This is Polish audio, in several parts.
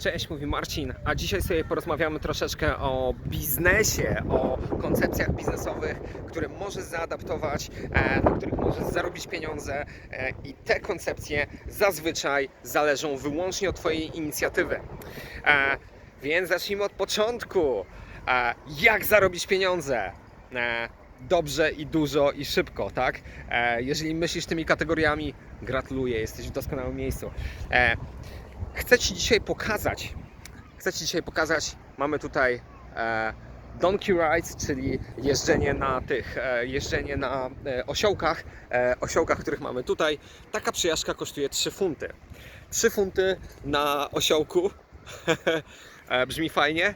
Cześć, mówi Marcin, a dzisiaj sobie porozmawiamy troszeczkę o biznesie, o koncepcjach biznesowych, które możesz zaadaptować, e, na których możesz zarobić pieniądze e, i te koncepcje zazwyczaj zależą wyłącznie od Twojej inicjatywy. E, Więc zacznijmy od początku. Jak zarobić pieniądze? Dobrze i dużo i szybko, tak? Jeżeli myślisz tymi kategoriami, gratuluję, jesteś w doskonałym miejscu. Chcę Ci dzisiaj pokazać, chcę Ci dzisiaj pokazać, mamy tutaj e, donkey rides, czyli jeżdżenie na tych, e, jeżdżenie na e, osiołkach, e, osiołkach, których mamy tutaj. Taka przyjażdżka kosztuje 3 funty. 3 funty na osiołku. brzmi fajnie?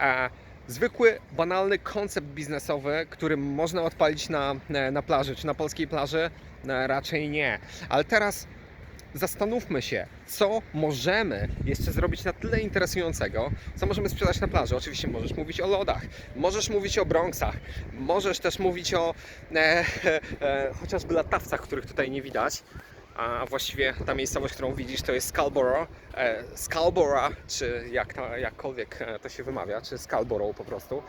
E, Zwykły, banalny koncept biznesowy, który można odpalić na, na plaży, czy na polskiej plaży? Raczej nie. Ale teraz zastanówmy się, co możemy jeszcze zrobić na tyle interesującego, co możemy sprzedać na plaży. Oczywiście możesz mówić o lodach, możesz mówić o Bronxach, możesz też mówić o e, e, chociażby latawcach, których tutaj nie widać. A właściwie ta miejscowość, którą widzisz, to jest Scarborough, e, czy jak to, jakkolwiek e, to się wymawia, czy Scarborough po prostu.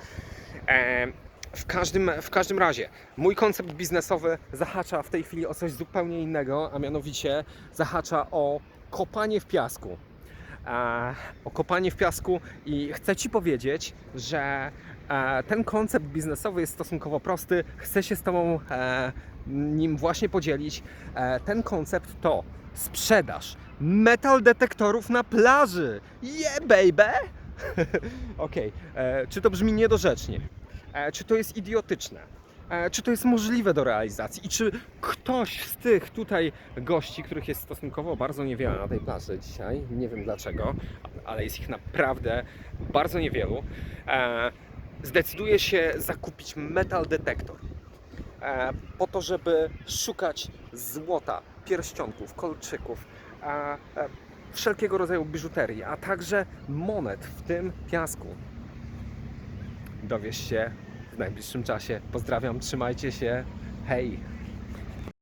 E, w każdym, w każdym razie, mój koncept biznesowy zahacza w tej chwili o coś zupełnie innego, a mianowicie zahacza o kopanie w piasku. E, o kopanie w piasku i chcę Ci powiedzieć, że e, ten koncept biznesowy jest stosunkowo prosty. Chcę się z Tobą e, nim właśnie podzielić. E, ten koncept to sprzedaż metal detektorów na plaży. Yeah, baby! Okej, e, czy to brzmi niedorzecznie? E, czy to jest idiotyczne? E, Czy to jest możliwe do realizacji? I czy ktoś z tych tutaj gości, których jest stosunkowo bardzo niewiele na tej plaży dzisiaj, nie wiem dlaczego, ale jest ich naprawdę bardzo niewielu, e, zdecyduje się zakupić metal detektor po to, żeby szukać złota, pierścionków, kolczyków, wszelkiego rodzaju biżuterii, a także monet w tym piasku. Dowiesz się w najbliższym czasie. Pozdrawiam, trzymajcie się. Hej!